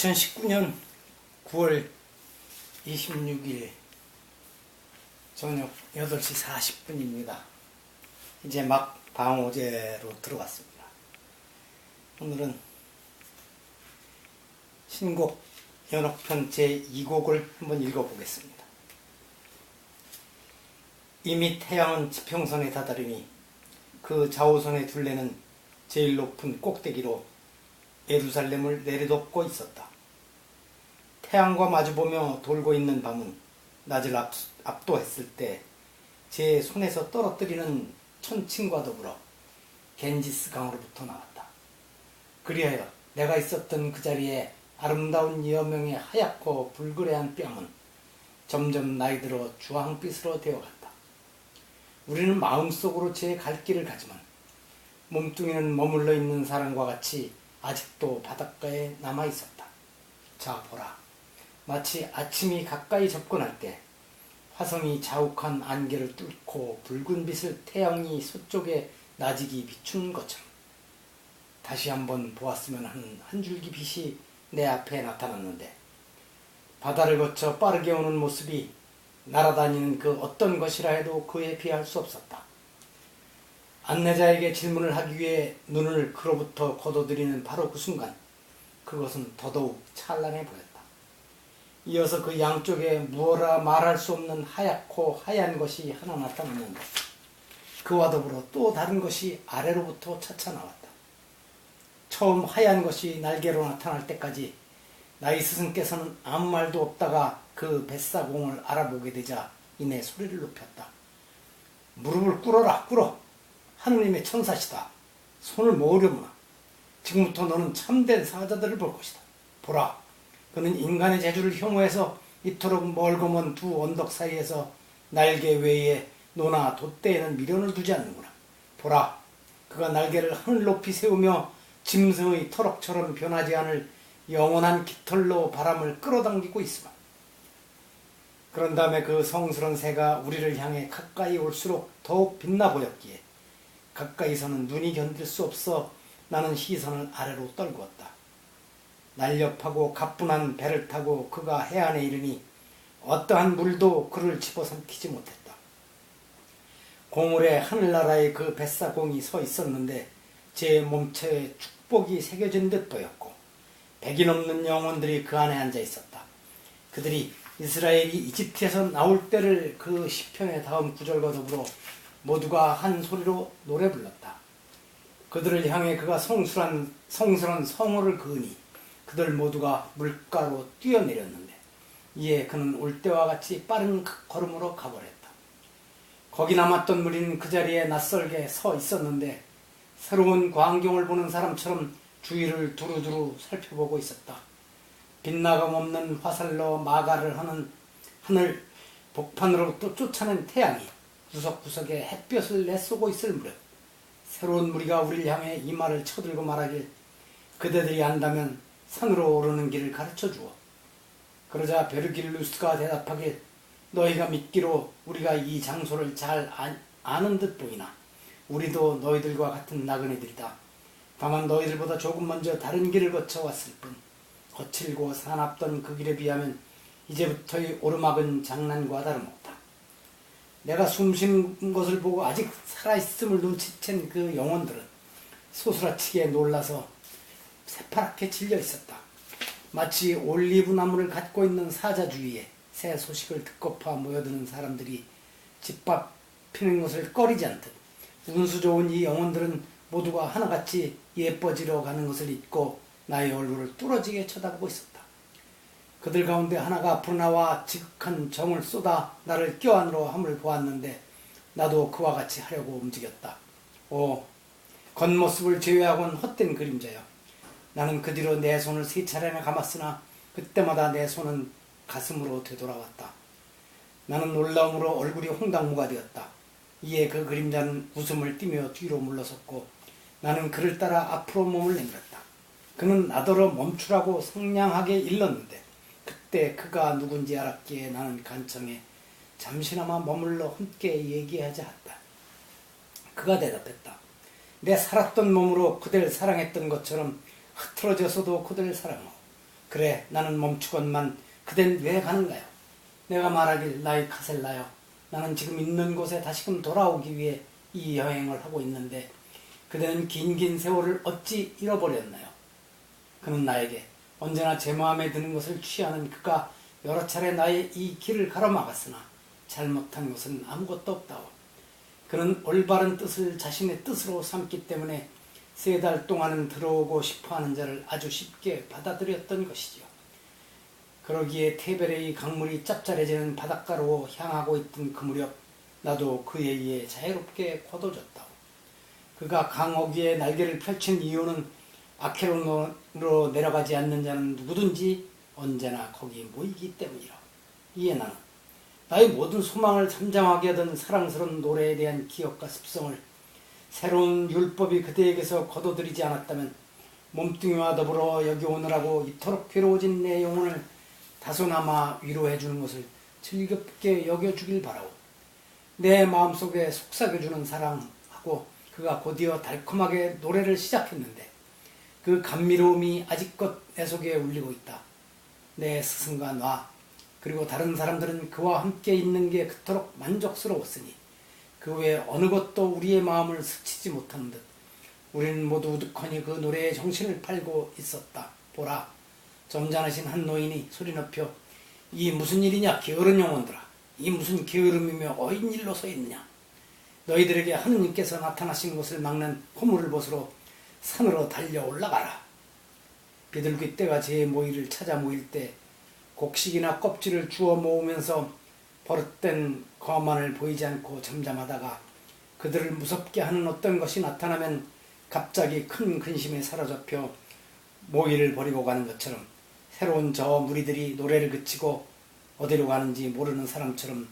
2019년 9월 26일 저녁 8시 40분입니다. 이제 막 방어제로 들어갔습니다. 오늘은 신곡 연옥편 제2곡을 한번 읽어보겠습니다. 이미 태양은 지평선에 다다르니 그 좌우선의 둘레는 제일 높은 꼭대기로 예루살렘을 내려덮고 있었다. 태양과 마주보며 돌고 있는 밤은 낮을 앞, 압도했을 때 제 손에서 떨어뜨리는 천칭과 더불어 겐지스 강으로부터 나왔다. 그리하여 내가 있었던 그 자리에 아름다운 여명의 하얗고 불그레한 뺨은 점점 나이 들어 주황빛으로 되어갔다. 우리는 마음속으로 제 갈 길을 가지만 몸뚱이는 머물러 있는 사람과 같이 아직도 바닷가에 남아 있었다. 자, 보라. 마치 아침이 가까이 접근할 때 화성이 자욱한 안개를 뚫고 붉은 빛을 태양이 서쪽에 나지기 비춘 것처럼 다시 한번 보았으면 하는 한 줄기 빛이 내 앞에 나타났는데 바다를 거쳐 빠르게 오는 모습이 날아다니는 그 어떤 것이라 해도 그에 비할 수 없었다. 안내자에게 질문을 하기 위해 눈을 그로부터 거둬들이는 바로 그 순간 그것은 더더욱 찬란해 보였다. 이어서 그 양쪽에 무어라 말할 수 없는 하얗고 하얀 것이 하나 나타났는데 그와 더불어 또 다른 것이 아래로부터 차차 나왔다. 처음 하얀 것이 날개로 나타날 때까지 나이 스승께서는 아무 말도 없다가 그 뱃사공을 알아보게 되자 이내 소리를 높였다. 무릎을 꿇어라 꿇어 하느님의 천사시다. 손을 모으려무나. 지금부터 너는 참된 사자들을 볼 것이다. 보라, 그는 인간의 재주를 혐오해서 이토록 멀고 먼 두 언덕 사이에서 날개 외에 노나 돛대에는 미련을 두지 않는구나. 보라, 그가 날개를 하늘 높이 세우며 짐승의 터럭처럼 변하지 않을 영원한 깃털로 바람을 끌어당기고 있으마. 그런 다음에 그 성스러운 새가 우리를 향해 가까이 올수록 더욱 빛나 보였기에 가까이서는 눈이 견딜 수 없어 나는 시선을 아래로 떨구었다. 날렵하고 가뿐한 배를 타고 그가 해안에 이르니 어떠한 물도 그를 집어삼키지 못했다. 공울에 하늘나라의 그 뱃사공이 서 있었는데 제 몸체에 축복이 새겨진 듯 보였고 백이 넘는 영혼들이 그 안에 앉아 있었다. 그들이 이스라엘이 이집트에서 나올 때를 그 시편의 다음 구절과 더불어 모두가 한 소리로 노래 불렀다. 그들을 향해 그가 성술한 성스러운 성호를 그으니 그들 모두가 물가로 뛰어내렸는데 이에 그는 올 때와 같이 빠른 걸음으로 가버렸다. 거기 남았던 무리는 그 자리에 낯설게 서 있었는데 새로운 광경을 보는 사람처럼 주위를 두루두루 살펴보고 있었다. 빛나감 없는 화살로 마가를 하는 하늘 복판으로부터 쫓아낸 태양이 구석구석에 햇볕을 내쏘고 있을 무렵 새로운 무리가 우리를 향해 이 말을 쳐들고 말하길 그대들이 안다면 산으로 오르는 길을 가르쳐 주어. 그러자 베르길루스가 대답하길 너희가 믿기로 우리가 이 장소를 잘 아는 듯 보이나 우리도 너희들과 같은 나그네들이다. 다만 너희들보다 조금 먼저 다른 길을 거쳐 왔을 뿐 거칠고 사납던 그 길에 비하면 이제부터의 오르막은 장난과 다름없다. 내가 숨쉬는 것을 보고 아직 살아있음을 눈치챈 그 영혼들은 소스라치게 놀라서 새파랗게 질려 있었다. 마치 올리브 나무를 갖고 있는 사자 주위에 새 소식을 듣고파 모여드는 사람들이 집밥 피는 것을 꺼리지 않듯 운수 좋은 이 영혼들은 모두가 하나같이 예뻐지려 가는 것을 잊고 나의 얼굴을 뚫어지게 쳐다보고 있었다. 그들 가운데 하나가 앞으로 나와 지극한 정을 쏟아 나를 껴안으로 함을 보았는데 나도 그와 같이 하려고 움직였다. 오, 겉모습을 제외하고는 헛된 그림자여. 나는 그 뒤로 내 손을 세 차례나 감았으나 그때마다 내 손은 가슴으로 되돌아왔다. 나는 놀라움으로 얼굴이 홍당무가 되었다. 이에 그 그림자는 웃음을 띠며 뒤로 물러섰고 나는 그를 따라 앞으로 몸을 내밀었다. 그는 나더러 멈추라고 상냥하게 일렀는데 그때 그가 누군지 알았기에 나는 간청에 잠시나마 머물러 함께 얘기하자 했다. 그가 대답했다. 내 살았던 몸으로 그댈 사랑했던 것처럼 흐트러져서도 그댈 사랑하고 그래 나는 멈추건만 그댄 왜 가는가요? 내가 말하길 나의 카셀라요. 나는 지금 있는 곳에 다시금 돌아오기 위해 이 여행을 하고 있는데 그대는 긴긴 세월을 어찌 잃어버렸나요? 그는 나에게 언제나 제 마음에 드는 것을 취하는 그가 여러 차례 나의 이 길을 가로막았으나 잘못한 것은 아무것도 없다오. 그는 올바른 뜻을 자신의 뜻으로 삼기 때문에 세 달 동안은 들어오고 싶어 하는 자를 아주 쉽게 받아들였던 것이지요. 그러기에 테베레의 강물이 짭짤해지는 바닷가로 향하고 있던 그 무렵 나도 그에 의해 자유롭게 걷어졌다. 그가 강옥 위에 날개를 펼친 이유는 아케론으로 내려가지 않는 자는 누구든지 언제나 거기 모이기 때문이라. 이에 나는 나의 모든 소망을 잠잠하게 하던 사랑스러운 노래에 대한 기억과 습성을 새로운 율법이 그대에게서 거둬들이지 않았다면 몸뚱이와 더불어 여기 오느라고 이토록 괴로워진 내 영혼을 다소나마 위로해 주는 것을 즐겁게 여겨주길 바라오. 내 마음속에 속삭여주는 사랑하고 그가 곧이어 달콤하게 노래를 시작했는데 그 감미로움이 아직껏 내 속에 울리고 있다. 내 스승과 나 그리고 다른 사람들은 그와 함께 있는 게 그토록 만족스러웠으니 그 외 어느 것도 우리의 마음을 스치지 못하는 듯 우리는 모두 우두커니 그 노래에 정신을 팔고 있었다. 보라 점잖으신 한 노인이 소리 높여 이 무슨 일이냐 게으른 영혼들아? 이 무슨 게으름이며 어인 일로 서 있느냐? 너희들에게 하느님께서 나타나신 것을 막는 허물을 벗으러 산으로 달려 올라가라. 비둘기 떼가 제 모이를 찾아 모일 때 곡식이나 껍질을 주워 모으면서 버릇된 거만을 보이지 않고 잠잠하다가 그들을 무섭게 하는 어떤 것이 나타나면 갑자기 큰 근심에 사로잡혀 모이를 버리고 가는 것처럼 새로운 저 무리들이 노래를 그치고 어디로 가는지 모르는 사람처럼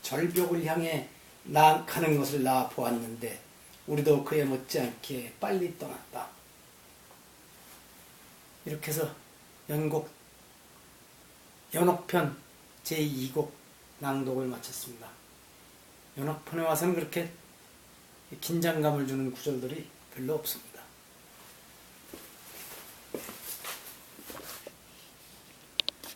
절벽을 향해 나 가는 것을 나 보았는데 우리도 그에 못지않게 빨리 떠났다. 이렇게 해서 연곡 연옥편 제2곡 낭독을 마쳤습니다. 연옥편에 와서는 그렇게 긴장감을 주는 구절들이 별로 없습니다.